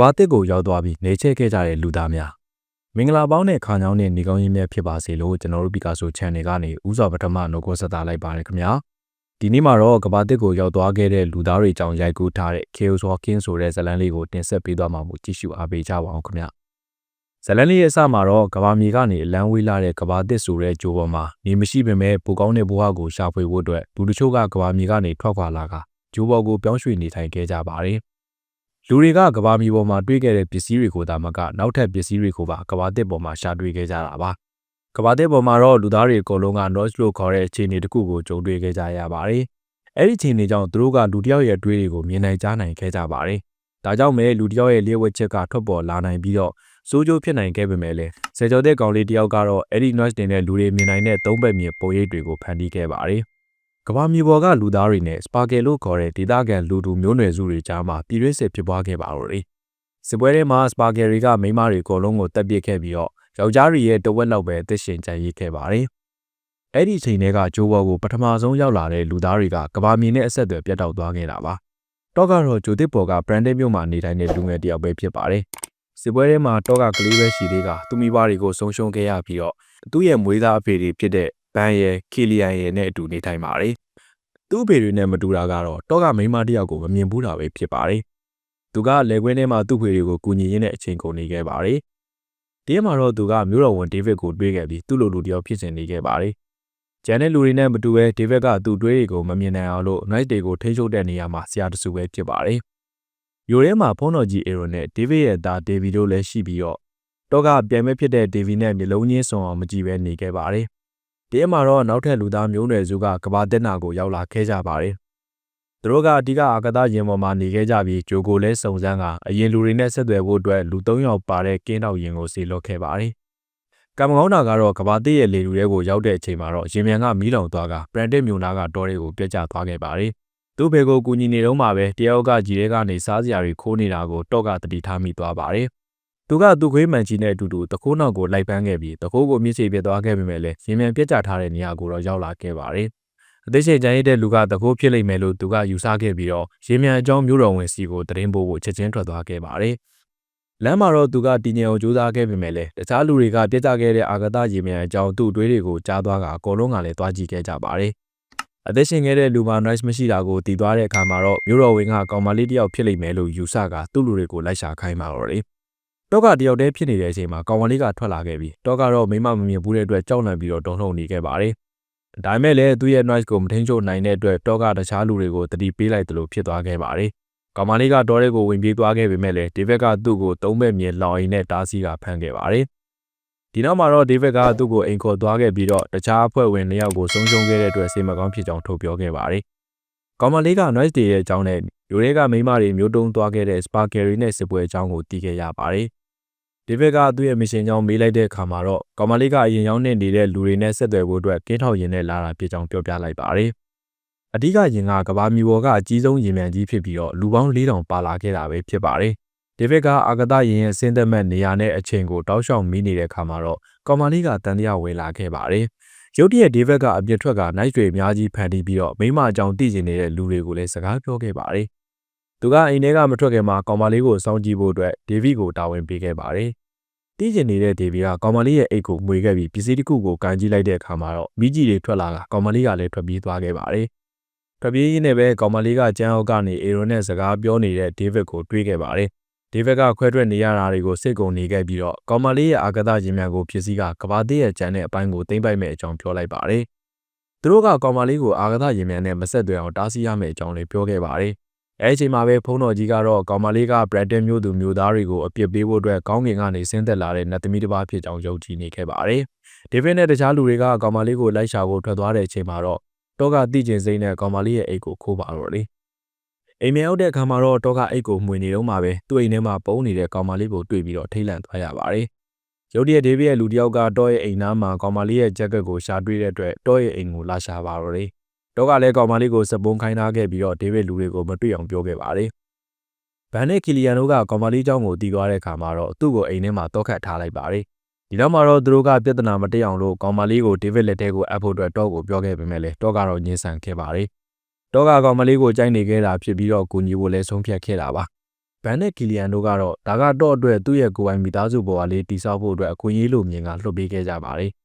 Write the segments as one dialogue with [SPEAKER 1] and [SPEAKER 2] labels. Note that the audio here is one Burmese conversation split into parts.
[SPEAKER 1] ဘာတစ်ကိုရောက်သွားပြီးနေချဲခဲ့ကြတဲ့လူသားများမင်္ဂလာပေါင်းနဲ့ခါညောင်းနဲ့နေကောင်းရင်းများဖြစ်ပါစေလို့ကျွန်တော်တို့ပီကာဆို channel ကနေဥစွာပထမနှုတ်ခွန်းဆက်တာလိုက်ပါတယ်ခင်ဗျာဒီနေ့မှာတော့ကဘာတစ်ကိုရောက်သွားခဲ့တဲ့လူသားတွေကြောင့်ရိုက်ကူးထားတဲ့ Chaos Walking ဆိုတဲ့ဇာတ်လမ်းလေးကိုတင်ဆက်ပေးသွားမှာမို့ကြည့်ရှုအားပေးကြပါအောင်ခင်ဗျာဇလန်လေးရဲ့အစမှာတော့ကဘာမြေကနေအလန်းဝေးလာတဲ့ကဘာတစ်ဆိုတဲ့ဂျိုပေါ်မှာနေမရှိပေမဲ့ပူကောင်းတဲ့ဘဝကိုရှာဖွေဖို့အတွက်လူတချို့ကကဘာမြေကနေထွက်ခွာလာကဂျိုဘော်ကိုပြောင်းရွှေ့နေထိုင်ခဲ့ကြပါတယ်။ လူတွေကကဘာမြေပေါ်မှာတွေ့ခဲ့တဲ့ပစ္စည်းတွေကိုသာမကနောက်ထပ်ပစ္စည်းတွေကိုပါကဘာတစ်ပေါ်မှာရှာတွေ့ခဲ့ကြတာပါ။ကဘာတစ်ပေါ်မှာတော့လူသားတွေအကုန်လုံးက noise လို့ခေါ်တဲ့အခြေအနေတစ်ခုကိုကြုံတွေ့ခဲ့ကြရပါတယ်။အဲ့ဒီအခြေအနေကြောင့်သူတို့ကလူတစ်ယောက်ရဲ့အတွေးတွေကိုမြင်နိုင်ကြားနိုင်ခဲ့ကြပါတယ်။ဒါကြောင့်ပဲလူတစ်ယောက်ရဲ့လျှို့ဝှက်ချက်ကထွက်ပေါ်လာနိုင်ပြီးတော့စိုးကျိုးဖြစ်နိုင်ခဲ့ပေမဲ့လည်းဆယ်ကျော်တဲ့ကောင်လေးတယောက်ကတော့အဲ့ဒီ noise တင်တဲ့လူတွေမြင်နိုင်တဲ့သုံးဘက်မြင်ပုံရိပ်တွေကိုဖန်တီးခဲ့ပါတယ်။ ကဘာမြေပေါ်ကလူသားတွေနဲ့ Sparkle လို့ခေါ်တဲ့ဒေသခံလူသူမျိုးနွယ်စုတွေကြားမှာပြည်တွင်းစစ်ဖြစ်ပွားခဲ့ပါတော့တယ်။စစ်ပွဲထဲမှာ Sparkle တွေကမိန်းမတွေအကုန်လုံးကိုတပ်ပစ်ခဲ့ပြီးတော့ယောက်ျားတွေရဲ့တဝက်လောက်ပဲအသက်ရှင်ကျန်ရစ်ခဲ့ပါတယ်။အဲ့ဒီအချိန်တွေကဂျိုးဘော်ကိုပထမဆုံးရောက်လာတဲ့လူသားတွေကကဘာမြေနဲ့အဆက်အသွယ်ပြတ်တောက်သွားခဲ့တာပါ။တော့ကတော့ဂျိုတစ်ပေါ်က branded မြို့မှာနေထိုင်တဲ့လူငယ်တယောက်ပဲဖြစ်ပါတယ်။စစ်ပွဲထဲမှာတောကကလေးပဲရှိသေးကသူမိဘတွေကိုဆုံးရှုံးခဲ့ရပြီးတော့သူ့ရဲ့မွေးသားအဖေတွေဖြစ်တဲ့ ဘန်ရဲ့ခီလီယန်ရဲ့နဲ့အတူနေထိုင်ပါတယ်။သူ့အဖေတွေနဲ့မတူတာကတော့တောကမိန်းမတယောက်ကိုမမြင်ဘူးတာပဲဖြစ်ပါတယ်။သူကလက်ခွင်းထဲမှာသူ့ဖေတွေကိုကူညီရင်းနဲ့အချိန်ကုန်နေခဲ့ပါတယ်။ဒီမှာတော့သူကမျိုးတော်ဝန်ဒေးဗစ်ကိုတွေးခဲ့ပြီးသူ့လိုလူတယောက်ဖြစ်နေခဲ့ပါတယ်။ကျန်တဲ့လူတွေနဲ့မတူဘဲဒေးဗစ်ကသူ့တွေးတွေကိုမမြင်နိုင်အောင်လို့ night တွေကိုထိန်းချုပ်တဲ့နေရာမှာဆရာတစုပဲဖြစ်ပါတယ်။မြို့ထဲမှာဖုန်းတော်ကြီးအေရိုနဲ့ဒေးဗစ်ရဲ့သားဒေဗီတို့လည်းရှိပြီးတော့တော့ကပြိုင်မဲ့ဖြစ်တဲ့ဒေဗီနဲ့မျိုးလုံးချင်းစုံအောင်မကြည့်ပဲနေခဲ့ပါတယ်။ ဒီမှာတော့နောက်ထပ်လူသားမျိုးနွယ်စုကကဘာတက်နာကိုရောက်လာခဲ့ကြပါတယ်။သူတို့ကအဓိကအာကသရင်ပေါ်မှာနေခဲ့ကြပြီးဂျိုကိုလည်းစုံစမ်းကအရင်လူတွေနဲ့ဆက်သွယ်ဖို့အတွက်လူ၃ယောက်ပါတဲ့ကင်းတော့ရင်ကိုစီလွတ်ခဲ့ပါတယ်။ကံမကောင်းတာကတော့ကဘာတစ်ရဲ့လေလူတွေကိုရောက်တဲ့အချိန်မှာတော့ရင်မြန်ကမီးလောင်သွားကပရန်တစ်မြူနာကတောတွေကိုပြက်ကျသွားခဲ့ပါတယ်။သူ့ဖေကိုကူညီနေတော့မှပဲတယောက်ကကြီးတဲ့ကနေစားစရာတွေခိုးနေတာကိုတော့ကတတိထားမိသွားပါတယ်။ သူကသူ့ခွေးမှန်ကြီးနဲ့အတူတူတခိုးနောက်ကိုလိုက်ပန်းခဲ့ပြီးတခိုးကိုမြစ်ချေပြသွားခဲ့ပေမဲ့လည်းရင်မြန်ပြက်ကျထားတဲ့နေရာကိုတော့ရောက်လာခဲ့ပါတယ်။အသေးချိန်ကျန်ရတဲ့လူကတခိုးဖြစ်လိမ့်မယ်လို့သူကယူဆခဲ့ပြီးတော့ရင်မြန်အကြောင်းမျိုးတော်ဝင်စီကိုတရင်ပို့ဖို့ချက်ချင်းထွက်သွားခဲ့ပါတယ်။လမ်းမှာတော့သူကတည်ငြိမ်အောင်ကြိုးစားခဲ့ပေမဲ့လည်းတခြားလူတွေကပြက်ကျခဲ့တဲ့အာဂတရေမြန်အကြောင်းသူ့အတွေးတွေကိုကြားသွားကအကုန်လုံးကလည်းသွားကြည့်ခဲ့ကြပါတယ်။အသက်ရှင်ခဲ့တဲ့လူမှာ noise မရှိတာကိုတည်သွားတဲ့အခါမှာတော့မြို့တော်ဝင်းကကောင်မလေးတယောက်ဖြစ်လိမ့်မယ်လို့ယူဆကသူ့လူတွေကိုလိုက်ရှာခိုင်းပါတော့တယ်။ တော့ကတယောက်တည်းဖြစ်နေတဲ့အချိန်မှာကောင်မလေးကထွက်လာခဲ့ပြီးတော့ကတော့မိမမမြင်ဘူးတဲ့အတွက်ကြောက်လန့်ပြီးတော့တုံ့လှုပ်နေခဲ့ပါတယ်။ဒါပေမဲ့လည်းသူ့ရဲ့ noise ကိုမထိန်ချုပ်နိုင်တဲ့အတွက်တော့ကတခြားလူတွေကိုတတိပေးလိုက်တယ်လို့ဖြစ်သွားခဲ့ပါတယ်။ကောင်မလေးကတော့တဲ့ကိုဝင်ပြေးသွားခဲ့ပေမဲ့လည်းဒီဘက်ကသူ့ကိုသုံးဘက်မြင်လောင်အိမ်နဲ့တားဆီးကဖမ်းခဲ့ပါတယ်။ဒီနောက်မှာတော့ဒေးဗစ်ကသူ့ကိုအိမ်ခေါ်သွားခဲ့ပြီးတော့တခြားအဖွဲ့ဝင်နှစ်ယောက်ကိုဆုံးရှုံးခဲ့တဲ့အတွက်စိတ်မကောင်းဖြစ်ကြောင်းထုတ်ပြောခဲ့ပါတယ်။ကောင်မလေးက Noise Day ရဲ့အကြောင်းနဲ့ယူရဲကမိမတွေမျိုးတုံးသွားခဲ့တဲ့ Sparkle နဲ့စစ်ပွဲအကြောင်းကိုသိခဲ့ရပါတယ်။ ဒေးဗစ်ကသူ့ရဲ့ mission ကြောင်းမေးလိုက်တဲ့အခါမှာတော့ကောင်မလေးကအရင်ရောက်နေနေတဲ့လူတွေနဲ့ဆက်သွယ်ဖို့အတွက်ကင်းထောက်ရင်နဲ့လာတာဖြစ်ကြောင်းပြောပြလိုက်ပါတယ်။အဓိကရင်ကကဘာမီဘော်ကအကြီးဆုံးရင်မြန်ကြီးဖြစ်ပြီးတော့လူပေါင်း4000ပါလာခဲ့တာပဲဖြစ်ပါတယ်။ဒေးဗစ်ကအာဂတရင်ရဲ့အစင်းသက်မဲ့နေရာနဲ့အချိန်ကိုတောက်လျှောက်မီးနေတဲ့အခါမှာတော့ကောင်မလေးကတန်တရားဝင်လာခဲ့ပါတယ်။ရုတ်တရက်ဒေးဗစ်ကအပြစ်ထွက်ကနိုင်တွေအများကြီးဖန်တီးပြီးတော့မိမအကြောင်းသိကျင်နေတဲ့လူတွေကိုလည်းစကားပြောခဲ့ပါတယ်။ သူကအိမ်ထဲကမထွက်ခင်မှာကောင်မလေးကိုစောင့်ကြည့်ဖို့အတွက်ဒေးဗစ်ကိုတာဝန်ပေးခဲ့ပါတယ်။သိကျင်နေတဲ့ဒေးဗစ်ကကောင်မလေးရဲ့အိတ်ကိုမှွေခဲ့ပြီးပစ္စည်းတစ်ခုကိုကန်ကြည့်လိုက်တဲ့အခါမှာတော့မိကြီးတွေထွက်လာကကောင်မလေးကလည်းထွက်ပြေးသွားခဲ့ပါတယ်။ထွက်ပြေးရင်းနဲ့ပဲကောင်မလေးကကျန်းအောက်ကနေအေရွန်နဲ့စကားပြောနေတဲ့ဒေးဗစ်ကိုတွေးခဲ့ပါတယ်။ဒေးဗစ်ကခွဲထွက်နေရတာတွေကိုစိတ်ကုန်နေခဲ့ပြီးတော့ကောင်မလေးရဲ့အာဂတရင်မြန်ကိုဖြစ်စည်းကကဘာသေးရဲ့ကြံတဲ့အပိုင်းကိုသိမ့်ပိုက်မဲ့အကြောင်းပြောလိုက်ပါတယ်။သူတို့ကကောင်မလေးကိုအာဂတရင်မြန်နဲ့မဆက်သွယ်အောင်တားဆီးရမယ့်အကြောင်းလေးပြောခဲ့ပါတယ်။ အဲဒီအချိန်မှာပဲဖုန်းတော်ကြီးကတော့ကောင်မလေးကဘရက်တန်မျိုးသူမျိုးသားတွေကိုအပြစ်ပေးဖို့အတွက်ကောင်းကင်ကနေဆင်းသက်လာတဲ့နတ်သမီးတစ်ပါးဖြစ်ကြောင်းယုံကြည်နေခဲ့ပါတယ်။ဒေးဗစ်နဲ့တခြားလူတွေကကောင်မလေးကိုလိုက်ရှာဖို့ထွက်သွားတဲ့အချိန်မှာတော့တော့ကတိကျင်စိမ့်နဲ့ကောင်မလေးရဲ့အိတ်ကိုခိုးပါတော့လေ။အိမ်မရောက်တဲ့အခါမှာတော့တော့ကအိတ်ကိုမှွေနေတော့မှပဲသူ့အိမ်ထဲမှာပုံနေတဲ့ကောင်မလေးကိုတွေ့ပြီးတော့ထိတ်လန့်သွားရပါတယ်။ရုတ်တရက်ဒေးဗစ်ရဲ့လူတစ်ယောက်ကတော့ရဲ့အိမ်သားမှာကောင်မလေးရဲ့ဂျက်ကက်ကိုရှာတွေ့တဲ့အတွက်တော့ရဲ့အိမ်ကိုလာရှာပါတော့တယ်။ တော့ကလည်းကောင်မလေးကိုစပုံးခိုင်းထားခဲ့ပြီးတော့ဒေးဗစ်လူတွေကိုမတွေ့အောင်ပြောခဲ့ပါတယ်။ဗန်နဲ့ကီလီယန်တို့ကကောင်မလေးเจ้าကိုတီးသွားတဲ့အခါမှာတော့သူ့ကိုအိမ်ထဲမှာတောခတ်ထားလိုက်ပါတယ်။ဒီနောက်မှာတော့သူတို့ကပြဿနာမတက်အောင်လို့ကောင်မလေးကိုဒေးဗစ်လက်ထဲကိုအပ်ဖို့အတွက်တော့ကိုပြောခဲ့ပေမဲ့လည်းတော့ကတော့ညှင်းဆန်ခဲ့ပါတယ်။တောကကောင်မလေးကိုကြိုက်နေခဲ့တာဖြစ်ပြီးတော့ကူညီဖို့လဲဆုံးဖြတ်ခဲ့တာပါဗ ဘန်နဲ့ကီလီယန်တို့ကတော့ဒါကတော့အတွက်သူ့ရဲ့ကိုယ်ပိုင်မိသားစုဘဝလေးတည်ဆောက်ဖို့အတွက်အခွင့်အရေးလိုမြင်ကလှုပ်ပေးခဲ့ကြပါတယ်။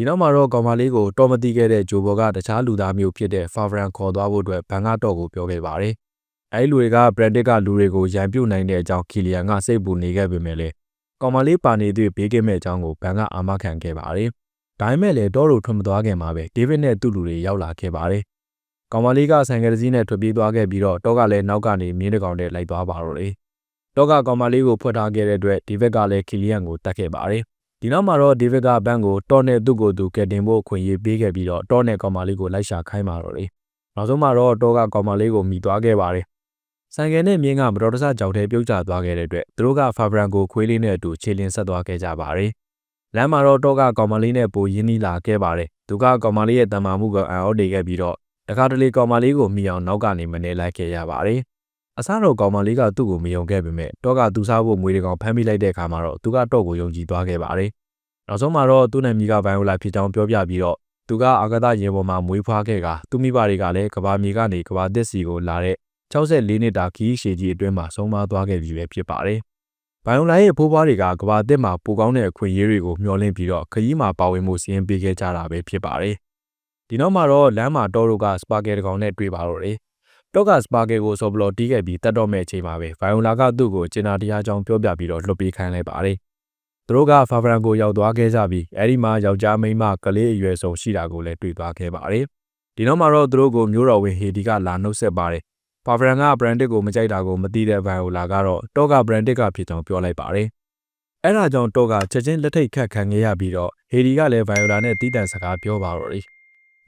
[SPEAKER 1] ဒီနောက်မှာတော့ကောင်မလေးကိုတော်မတိခဲ့တဲ့ဂျိုဘော်ကတခြားလူသားမျိုးဖြစ်တဲ့ဖာဗရန်ခေါ်သွားဖို့အတွက်ဘန်ကတော့ကိုပြောခဲ့ပါတယ်။အဲဒီလူတွေကဘရန်တစ်ကလူတွေကိုရန်ပြုတ်နိုင်တဲ့အကြောင်းကီလီယန်ကစိတ်ပူနေခဲ့ပေမဲ့လည်းကောင်မလေးပါနေသည့်ဘေးကင်းမဲ့အကြောင်းကိုဘန်ကအာမခံခဲ့ပါတယ်။ဒါပေမဲ့လည်းတောတို့ထွက်မသွားခင်မှာပဲဒေးဗစ်နဲ့သူ့လူတွေရောက်လာခဲ့ပါတယ်။ကောင်မလေးကဆိုင်ကယ်တစ်စီးနဲ့ထွက်ပြေးသွားခဲ့ပြီးတော့တောကလည်းနောက်ကနေမြင်းတစ်ကောင်နဲ့လိုက်သွားပါတော့လေ။တောကကောင်မလေးကိုဖွက်ထားခဲ့တဲ့အတွက်ဒေးဗစ်ကလည်းကီလီယန်ကိုတတ်ခဲ့ပါတယ်။ ဒီနောက်မှာတော့ဒေးဗစ်ကဘန်ကိုတောနဲ့သူ့ကိုယ်သူကယ်တင်ဖို့အခွင့်အရေးပေးခဲ့ပြီးတော့တောနဲ့ကောင်မလေးကိုလိုက်ရှာခိုင်းပါတော့လေ။နောက်ဆုံးမှာတော့တောကကောင်မလေးကိုမိသွားခဲ့ပါတယ်။ဆိုင်ကယ်နဲ့မြင်းကမတော်တဆကြောက်ထဲပြုတ်ကျသွားခဲ့တဲ့အတွက်သူတို့ကဖာဘရန်ကိုခွေးလေးနဲ့အတူခြေလင်းဆက်သွားခဲ့ကြပါတယ်။လမ်းမှာတော့တောကကောင်မလေးနဲ့ပိုရင်းနှီးလာခဲ့ပါတယ်။သူကကောင်မလေးရဲ့တန်မာမှုကအံ့ဩနေခဲ့ပြီးတော့တခါတလေကောင်မလေးကိုမိအောင်နောက်ကနေမနေလိုက်ခဲ့ရပါတယ်။ အစားတော့ကောင်မလေးကသူ့ကိုမယုံခဲ့ပေမဲ့တောကသူစားဖို့မွေးတကောင်ဖမ်းမိလိုက်တဲ့အခါမှာတော့သူကတော့ကိုယုံကြည်သွားခဲ့ပါတယ်။နောက်ဆုံးမှာတော့သူ့နာမည်ကဘိုင်ယိုလာဖြစ်ကြောင်းပြောပြပြီးတော့သူကအာဂဒရင်ပေါ်မှာမွေးဖွားခဲ့ကသူမိဘတွေကလည်းကဘာမြေကနေကဘာသစ်စီကိုလာတဲ့64နှစ်တာခီးရှည်ကြီးအတွင်းမှာဆုံးမသွားခဲ့ပြီပဲဖြစ်ပါတယ်။ဘိုင်ယိုလာရဲ့ဖိုးဖွားတွေကကဘာသစ်မှာပိုကောင်းတဲ့အခွင့်အရေးတွေကိုမျှော်လင့်ပြီးတော့ခရီးမှာပါဝင်မှုစီရင်ပေးခဲ့ကြတာပဲဖြစ်ပါတယ်။ဒီနောက်မှာတော့လမ်းမှာတောတို့ကစပါဂက်တကောင်နဲ့တွေ့ပါတော့တယ်။ တောကစပါဂက်ကိုစော်ဘလော်တီးခဲ့ပြီးတတ်တော့မဲ့အချိန်မှာပဲဘိုင်ယိုလာကသူ့ကိုကျင်နာတရားကြောင်းပြောပြပြီးတော့လွတ်ပေးခိုင်းလိုက်ပါတယ်။သူတို့ကဖာဗရန်ကိုရောက်သွားခဲ့ကြပြီးအဲဒီမှာယောက်ျားမိန်းမကလေးအရွယ်ဆုံးရှိတာကိုလည်းတွေ့သွားခဲ့ပါတယ်။ဒီနောက်မှာတော့သူတို့ကိုမျိုးတော်ဝင်ဟေဒီကလာနှုတ်ဆက်ပါတယ်ပါဗရန်ကဘရန်တစ်ကိုမကြိုက်တာကိုမသိတဲ့ဗိုင်ယိုလာကတော့တောကဘရန်တစ်ကဖြစ်ကြောင်းပြောလိုက်ပါတယ်။အဲဒါကြောင့်တောကချက်ချင်းလက်ထိတ်ခတ်ခံခဲ့ရပြီးတော့ဟေဒီကလည်းဗိုင်ယိုလာနဲ့တီးတန့်စကားပြောပါတော့တယ်။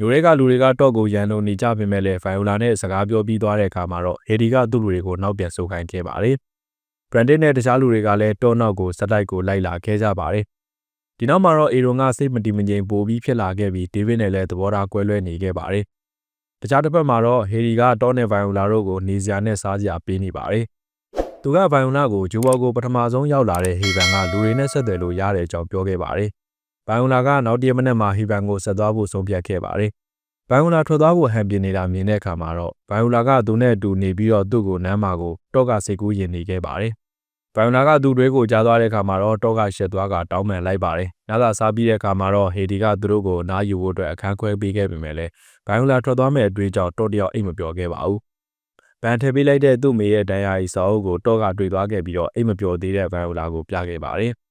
[SPEAKER 1] လူတွေကလူတွေကတော့ကိုရန်လို့နေကြပေမဲ့လည်းဗိုင်ယိုလာနဲ့စကားပြောပြီးသွားတဲ့အခါမှာတော့ဟေဒီကသူ့လူတွေကိုနောက်ပြန်ဆုတ်ခိုင်းခဲ့ပါတယ်။ဘရန်တစ်နဲ့တခြားလူတွေကလည်းတောနောက်ကိုစတိုက်ကိုလိုက်လာခဲ့ကြပါတယ်။ဒီနောက်မှာတော့အေရွန်ကစိတ်မတည်မငြိမ်ပိုပြီးဖြစ်လာခဲ့ပြီးဒေးဗစ်နဲ့လည်းသဘောထားကွဲလွဲနေခဲ့ပါတယ်။တခြားတစ်ဖက်မှာတော့ဟေရီကတောနဲ့ဗိုင်ယိုလာတို့ကိုနေစရာနဲ့စားစရာပေးနေပါတယ်။သူကဗိုင်ယိုလာကိုဂျိုဘော်ကိုပထမဆုံးရောက်လာတဲ့ဟေဗန်ကလူတွေနဲ့ဆက်သွယ်လို့ရတဲ့အကြောင်းပြောခဲ့ပါတယ်။ ဗိုင်ယိုလာကနောက်တရက်မနေ့မှာဟေဗန်ကိုဆက်သွားဖို့ဆုံးဖြတ်ခဲ့ပါတယ်။ဗိုင်ယိုလာထွက်သွားဖို့ဟန်ပြနေတာမြင်တဲ့အခါမှာတော့ဗိုင်ယိုလာကသူနဲ့အတူနေပြီးတော့သူ့ကိုနမ်းမာကိုတော့ကစိတ်ကူးရင်နေခဲ့ပါတယ်။ဗိုင်ယိုလာကသူ့တွဲကိုကြားသွားတဲ့အခါမှာတော့တော့ကရှက်သွားကတောင်းပန်လိုက်ပါတယ်။ညသာစားပြီးတဲ့အခါမှာတော့ဟေဒီကသူတို့ကိုနားယူဖို့အတွက်အခန်းခွဲပေးခဲ့ပေမဲ့လည်းဘိုင်ယိုလာထွက်သွားမဲ့အတွေ့အကြောင်းတော့တယောက်အိတ်မပြောခဲ့ပါဘူး။ဘန်ထည့်ပေးလိုက်တဲ့သူ့မေရဲ့ဒဏ်ရာကြီးစာအုပ်ကိုတော့ကတွေ့သွားခဲ့ပြီးတော့အိတ်မပြောသေးတဲ့ဘိုင်ယိုလာကိုပြခဲ့ပါတယ်။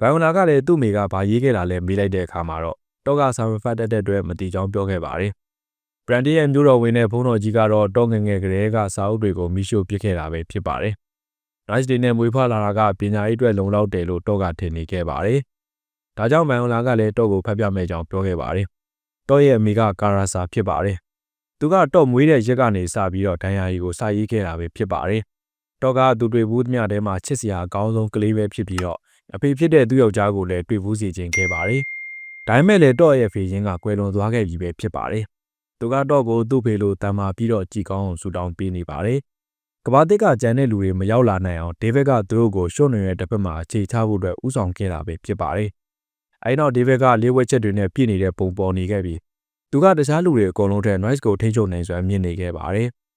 [SPEAKER 1] ဘိုင်ယိုလာကလည်းသူ့မေကဘာရေးခဲ့တာလဲမေးလိုက်တဲ့အခါမှာတော့တော့ကဆာရဖတ်တက်တဲ့အတွက်မတီချောင်းပြောခဲ့ပါတယ်။ဘရန်ဒီရဲ့မျိုးတော်ဝင်တဲ့ဘုန်းတော်ကြီးကတော့တော့ငငယ်ကလေးကစာအုပ်တွေကိုမိရှို့ပစ်ခဲ့တာပဲဖြစ်ပါတယ်။ Nice Day နဲ့မွေးဖွားလာတာကပညာရေးအတွက်လုံလောက်တယ်လို့တော့ကထင်နေခဲ့ပါတယ်။ဒါကြောင့်ဘန်ယိုလာကလည်းတော့ကိုဖတ်ပြမဲ့ကြောင်းပြောခဲ့ပါတယ်တော့ရဲ့အမိကကာရာဆာဖြစ်ပါတယ်။သူကတော့မွေးတဲ့ရက်ကနေစပြီးတော့ဒဏ်ရာရီကိုစရေးခဲ့တာပဲဖြစ်ပါတယ်။တော့ကသူတွေ့ဘူးသမျှထဲမှာချစ်စရာအကောင်းဆုံးကလေးပဲဖြစ်ပြီးတော့ အဖေဖြစ်တဲ့သူ့ယောက်ျားကိုလည်းတွေ့ဘူးစီခြင်းခဲ့ပါတယ်။ဒါပေမဲ့လည်းတော့ရဲ့ဖေရင်းကကွယ်လွန်သွားခဲ့ပြီပဲဖြစ်ပါတယ်။သူကတော့ကိုသူ့ဖေလိုတမ်းမာပြီးတော့ကြည်ကောင်းအောင်ဆူတောင်းပေးနေပါတယ်။ကဘာတစ်ကကြံတဲ့လူတွေမရောက်လာနိုင်အောင်ဒေးဗစ်ကသူတို့ကိုရှုံ့နေတဲ့တစ်ဖက်မှာအခြေချဖို့အတွက်ဥဆောင်ခဲ့တာပဲဖြစ်ပါတယ်အဲဒီနောက်ဒေးဗစ်ကလေးဝက်ချက်တွေနဲ့ပြည့်နေတဲ့ပုံပေါ်နေခဲ့ပြီးသူကတခြားလူတွေအကုန်လုံးထက် noise ကိုထိန်းချုပ်နိုင်စွာမြင်နေခဲ့ပါတယ်။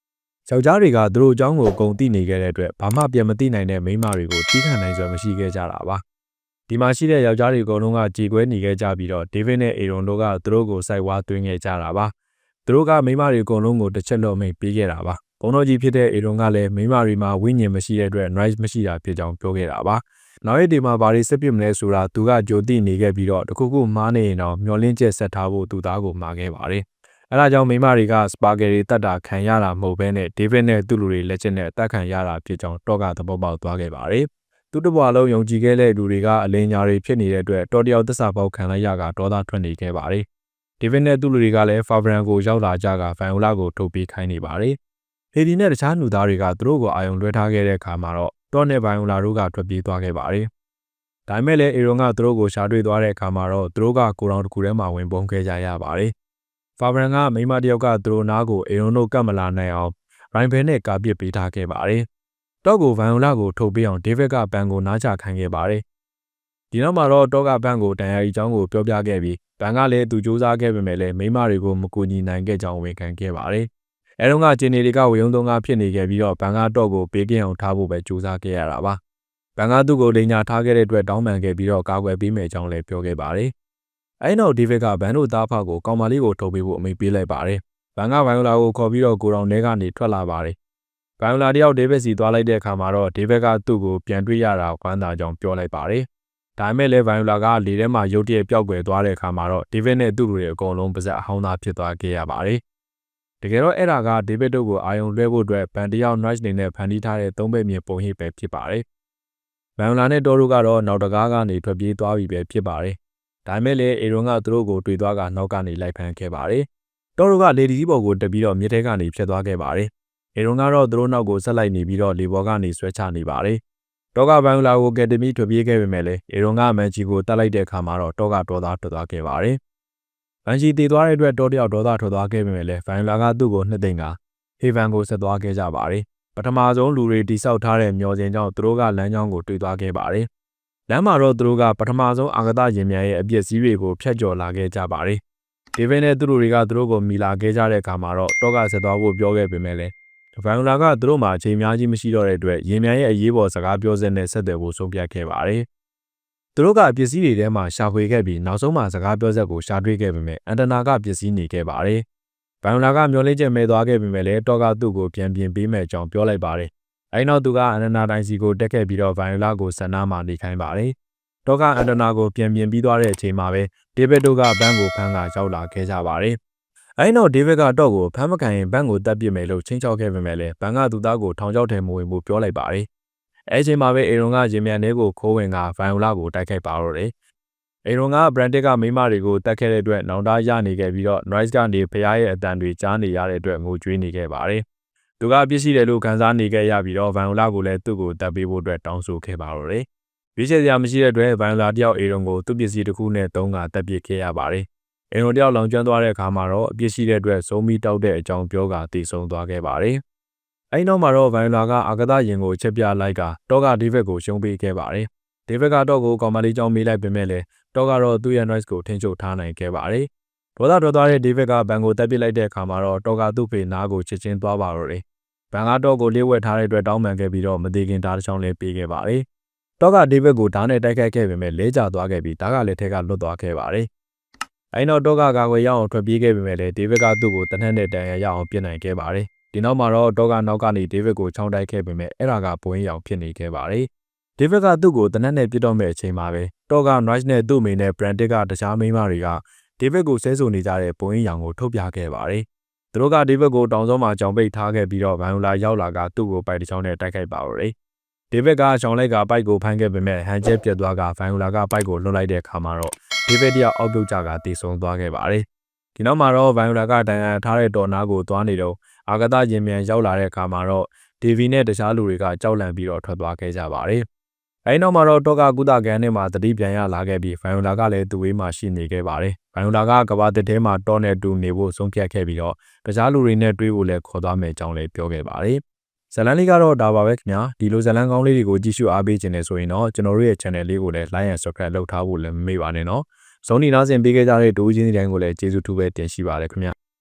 [SPEAKER 1] ယောက်ျားတွေကသူတို့အကြောင်းကိုအကုန်သိနေခဲ့တဲ့အတွက်ဘာမှပြန်မသိနိုင်တဲ့မိန်းမတွေကိုတီးခံနိုင်စွာမရှိခဲ့ကြတာပါ။ဒီမှာရှိတဲ့ယောက်ျားတွေအကုန်လုံးကကြေကွဲနေခဲ့ကြပြီးတော့ဒေးဗစ်နဲ့အေရွန်တို့ကသူတို့ကိုစိုက်ဝါးသွင်းခဲ့ကြတာပါ။သူတို့ကမိန်းမတွေအကုန်လုံးကိုတစ်ချက်လို့မိတ်ပေးခဲ့တာပါ။ဘုံတော်ကြီးဖြစ်တဲ့အေရွန်ကလည်းမိန်းမတွေမှာဝိညာဉ်မရှိတဲ့အတွက် noise မရှိတာဖြစ်ကြောင်းပြောခဲ့တာပါ။နောက်ရက်ဒီမှာဘာတွေစစ်ပစ်မလဲဆိုတာသူကကြိုသိနေခဲ့ပြီးတော့တခုခုမားနေရင်တော့မျောလင်းချက်ဆက်ထားဖို့သူသားကိုမှာခဲ့ပါတယ်။ အဲဒါကြောင့်မိမတွေကစပါဂယ်ရီတတ်တာခံရတာမဟုတ်ဘဲနဲ့ဒေးဗစ်နဲ့သူ့လူတွေလက်ချက်နဲ့တတ်ခံရတာဖြစ်ကြောင်းတော့ကသဘောပေါက်သွားခဲ့ပါတယ်။သူ့တဘွားလုံးယုံကြည်ခဲ့တဲ့လူတွေကအလင်းညာတွေဖြစ်နေတဲ့အတွက်တော်တယောက်သစ္စာပေါက်ခံလိုက်ရကဒေါသထွက်နေခဲ့ပါတယ်။ဒေးဗစ်နဲ့သူ့လူတွေကလည်းဖာဗရန်ကိုရောက်လာကြကဖန်အိုလာကိုထုတ်ပေးခိုင်းနေပါတယ်။ဟေဒီနဲ့တခြားလူသားတွေကသူတို့ကိုအာယုံလွှဲထားခဲ့တဲ့အခါမှာတော့တော့နဲ့ဘိုင်ယိုလာတို့ကထွက်ပြေးသွားခဲ့ပါတယ်။ဒါပေမဲ့လည်းအေရွန်ကသူတို့ကိုရှာတွေ့သွားတဲ့အခါမှာတော့သူတို့ကကိုရောင်တစ်ခုထဲမှာဝင်ပုံခဲ့ကြရပါတယ်။ ဖာဗရန်ကမိမတယောက်ကသူတို့နားကိုအေရွန်တို့ကတ်မလာနိုင်အောင်ရိုင်ဘဲနဲ့ကာပစ်ပေးထားခဲ့ပါတယ်။တော့ကိုဗန်ယိုလာကိုထုတ်ပေးအောင်ဒေးဗစ်ကပန်ကိုနားချခိုင်းခဲ့ပါတယ်။ဒီနောက်မှာတော့တော့ကပန်ကိုတန်ရာကြီးချောင်းကိုပြောပြခဲ့ပြီးဘန်ကလည်းသူစူးစမ်းခဲ့ပေမဲ့လည်းမိမတွေကိုမကူညီနိုင်ခဲ့ကြောင်းဝန်ခံခဲ့ပါတယ်။အဲတုန်းကဂျင်းနေတွေကဝေယုံသုံးကားဖြစ်နေခဲ့ပြီးတော့ဘန်ကတော့ကိုပေးကင်းအောင်ထားဖို့ပဲကြိုးစားခဲ့ရတာပါဘန်ကသူ့ကိုလိန်ညာထားခဲ့တဲ့အတွက်တောင်းပန်ခဲ့ပြီးတော့ကာကွယ်ပေးမယ်အကြောင်းလည်းပြောခဲ့ပါတယ် အဲနောက်ဒီဗစ်ကဘန်တို့သားဖကိုကောင်မလေးကိုထုတ်ပေးဖို့အမိန့်ပေးလိုက်ပါတယ်ဘန်ကဘိုင်ယိုလာကိုခေါ်ပြီးတော့ကိုရောင်ထဲကနေထွက်လာပါတယ်ဘိုင်ယိုလာတယောက်ဒေးဗစ်စီသွားလိုက်တဲ့အခါမှာတော့ဒေးဗစ်ကသူ့ကိုပြန်တွေ့ရတာဝမ်းသာကြောင်းပြောလိုက်ပါတယ်ဒါပေမဲ့လည်းဘိုင်ယိုလာကလေထဲမှာရုတ်တရက်ပျောက်ကွယ်သွားတဲ့အခါမှာတော့ဒေးဗစ်နဲ့သူ့လူတွေအကုန်လုံးပါဇက်အဟောင်းသားဖြစ်သွားခဲ့ရပါတယ်တကယ်တော့အဲ့ဒါကဒေးဗစ်တို့ကိုအာယုံလွှဲဖို့အတွက်ဘန်တယောက် noise နေနဲ့ဖန်တီးထားတဲ့သုံးဘက်မြင်ပုံရိပ်ပဲဖြစ်ပါတယ်ဘန်ယိုလာနဲ့တော်တို့ကတော့နောက်တကားကနေထွက်ပြေးသွားပြီပဲဖြစ်ပါတယ် ဒါပေမဲ့လည်းအေရွန်ကသူတို့ကိုတွေ့သွားကနောက်ကနေလိုက်ဖမ်းခဲ့ပါတယ်တော်တို့ကလေဒီကြီးပေါ်ကိုတက်ပြီးတော့မြစ်ထဲကနေဖြတ်သွားခဲ့ပါတယ်အေရွန်ကတော့သူတို့နောက်ကိုဆက်လိုက်နေပြီးတော့လေပေါ်ကနေဆွဲချနေပါတယ်တောကဘန်လာကိုကယ်တမီထွက်ပြေးခဲ့ပေမဲ့လည်းအေရွန်ကမန်ချီကိုတက်လိုက်တဲ့အခါမှာတော့တောကတော်သားထွက်သွားခဲ့ပါတယ်။ဘန်ချီတည်သွားတဲ့အတွက်တောတယောက်ဒေါသထွက်သွားခဲ့ပေမဲ့လည်းဘန်လာကသူ့ကိုနှစ်သိမ့်ကဟေဗန်ကိုဆက်သွားခဲ့ကြပါတယ်။ပထမဆုံးလူတွေတိဆောက်ထားတဲ့မျောစင်ကြောင့်သူတို့ကလမ်းကြောင်းကိုတွေ့သွားခဲ့ပါတယ်။ လမ်းမှာတော့သူတို့ကပထမဆုံးအာဂတရင်မြန်ရဲ့အပြစ်စည်းတွေကိုဖျက်ကျော်လာခဲ့ကြပါတယ်။ဒေးဗစ်နဲ့သူတို့တွေကသူတို့ကိုမီလာခဲ့ကြတဲ့အခါမှာတော့တောကဆက်သွားဖို့ပြောခဲ့ပေမဲ့လည်းဗန်လာကသူတို့မှာအချိန်များကြီးမရှိတော့တဲ့အတွက်ရင်မြန်ရဲ့အရေးပေါ်စကားပြောစက်နဲ့ဆက်သွယ်ဖို့ဆုံးဖြတ်ခဲ့ပါတယ်။သူတို့ကပစ္စည်းတွေထဲမှာရှာဖွေခဲ့ပြီးနောက်ဆုံးမှာစကားပြောစက်ကိုရှာတွေ့ခဲ့ပေမဲ့အန်တနာကပစ္စည်းနေခဲ့ပါတယ်။ဗန်လာကမျောလင့်ချက်မဲ့သွားခဲ့ပေမဲ့လည်းတော့ကသူ့ကိုပြန်ပြင်ပေးမယ်ကြောင်းပြောလိုက်ပါတယ်။ အဲဒီနောက်သူကအန်တနာတိုင်းစီကိုတက်ခဲ့ပြီးတော့ဗန်လာကိုဆန္ဒမှာနေခိုင်းပါတယ်။တော့ကအန်တနာကိုပြန်ပြင်ပြီးသွားတဲ့အချိန်မှာပဲဒေးဗစ်တို့ကဘန်းကိုဖမ်းကရောက်လာခဲ့ကြပါတယ်။အဲဒီနောက်ဒေးဗစ်ကတော့ကိုဖမ်းမခံရင်ဘန်ကိုတပ်ပစ်မယ်လို့ချင်းချောက်ခဲ့ပေမဲ့လည်းဘန်ကသူသားကိုထောင်ချောက်ထဲမဝင်ဘူးပြောလိုက်ပါတယ်။အဲချိန်မှာပဲအေရွန်ကရင်မြန်လေးကိုခိုးဝင်ကဗိုင်ယိုလာကိုတိုက်ခိုက်ပါတော့တယ်။အေရွန်ကဘရန်တစ်ကမိမတွေကိုတတ်ခဲ့တဲ့အတွက်နောင်တရနေခဲ့ပြီးတော့ Noise ကနေဖျားရဲ့အတန်တွေကြားနေရတဲ့အတွက်ငိုကြွေးနေခဲ့ပါတယ်။ သူကပြစ်ရှိတယ်လို့ခံစားနေခဲ့ရပြီးတော့ဗိုင်ယိုလာကိုလည်းသူ့ကိုတပ်ပေးဖို့အတွက်တောင်းဆိုခဲ့ပါတော့တယ်။ရွေးချယ်စရာမရှိတဲ့အတွက်ဗိုင်ယိုလာတယောက်အေရွန်ကိုသူ့ပစ္စည်းတစ်ခုနဲ့တုံးကတပ်ပစ်ခဲ့ရပါတယ်။အင်ရိုတယောက်လောင်ကျွမ်းသွားတဲ့အခါမှာတော့အပြစ်ရှိတဲ့အတွက်ဇုံမီတောက်တဲ့အကြောင်းပြောကာတည်ဆုံသွားခဲ့ပါတယ်။အဲဒီနောက်မှာတော့ဗိုင်လာကအာဂဒရင်ကိုချက်ပြလိုက်ကတောကဒေးဗစ်ကိုရှုံးပေးခဲ့ပါတယ်။ဒေးဗစ်ကတော့ကိုကောင်မလေးကြောင်းမေးလိုက်ပေမဲ့လည်းတောကတော့သူ့ရဲ့ noise ကိုထိန်းချုပ်ထားနိုင်ခဲ့ပါတယ်။ဒေါသထွက်သွားတဲ့ဒေးဗစ်ကဘန်ကိုတက်ပစ်လိုက်တဲ့အခါမှာတော့တောကသူ့ဖေနားကိုချစ်ချင်းသွားပါတော့တယ်။ ဘန်ကတော့ကိုလေးဝက်ထားတဲ့အတွက်တောင်းပန်ခဲ့ပြီးတော့မသေးခင်ဓာတ်တစ်ချောင်းလေးပေးခဲ့ပါတယ်။တောကဒေးဗစ်ကိုဓာတ်နဲ့တိုက်ခိုက်ခဲ့ပေမဲ့လဲကျသွားခဲ့ပြီးဓာတ်ကလည်းထက်ကလွတ်သွားခဲ့ပါတယ်။အဲဒီနောက်တော့ကကာကွယ်ရအောင်ထွက်ပြေးခဲ့ပေမဲ့လည်းဒေးဗစ်ကသူ့ကိုတနက်နဲ့တန်ရရအောင်ပြင်နိုင်ခဲ့ပါတယ်။ဒီနောက်မှာတော့တော့ကနောက်ကနေဒေးဗစ်ကိုချောင်းတိုက်ခဲ့ပေမဲ့အဲ့ဒါကဘွင်းရောင်ဖြစ်နေခဲ့ပါတယ်။ဒေးဗစ်ကသူ့ကိုတနက်နဲ့ပြစ်တော့မဲ့အချိန်မှာပဲတော့က noise နဲ့သူ့မိနဲ့ branded ကတခြားမိန်းမတွေကဒေးဗစ်ကိုဆဲဆိုနေကြတဲ့ဘွင်းရောင်ကိုထုတ်ပြခဲ့ပါတယ်။ သူတို့ကဒေးဗစ်ကိုတောင်စောမှာကြောင်ပိတ်ထားခဲ့ပြီးတော့ဗန်ယူလာရောက်လာကသူ့ကိုပိုက်တစ်ချောင်းနဲ့တိုက်ခိုက်ပါတော့တယ်။ဒေးဗစ်ကချောင်းလိုက်ကပိုက်ကိုဖမ်းခဲ့ပေမဲ့ဟန်ချက်ပြတ်သွားကဗန်ယူလာကပိုက်ကိုလွတ်လိုက်တဲ့အခါမှာတော့ဒေးဗစ်တယောက်အောက်ပြုတ်ကြကတည်ဆုံသွားခဲ့ပါတယ်။ဒီနောက်မှာတော့ဗိုင်ယိုလာကတန်ရန်ထားတဲ့တော်နာကိုသွားနေတော့အာဂတရင်မြန်ရောက်လာတဲ့အခါမှာတော့ဒေဗီနဲ့တခြားလူတွေကကြောက်လန့်ပြီးတော့ထွက်သွားခဲ့ကြပါတယ်။ အဲဒီနောက်မှာတော့တောကကုသကန်ထဲမှာတတိပြန်ရလာခဲ့ပြီးဗိုင်ယိုလာကလည်းသူ့ဝေးမှာရှိနေခဲ့ပါတယ်။ဗိုင်ယိုလာကကဘာတစ်ထဲမှာတောနဲ့တူနေဖို့ဆုံးဖြတ်ခဲ့ပြီးတော့တခြားလူတွေနဲ့တွေ့ဖို့လည်းခေါ်သွားမယ်အကြောင်းလည်းပြောခဲ့ပါတယ်။ဇလန်လေးကတော့ဒါပါပဲခင်ဗျာဒီလိုဇလန်ကောင်းလေးတွေကိုကြည့်ရှုအားပေးခြင်းနဲ့ဆိုရင်တော့ကျွန်တော်တို့ရဲ့ channel လေးကိုလည်း like and subscribe လုပ်ထားဖို့လည်းမမေ့ပါနဲ့နော်ဇုံနီနာဆင်ပေးခဲ့ကြတဲ့ဒိုးချင်းစီတိုင်းကိုလည်းကျေးဇူးထူးပဲတင်ရှိပါတယ်ခင်ဗျာ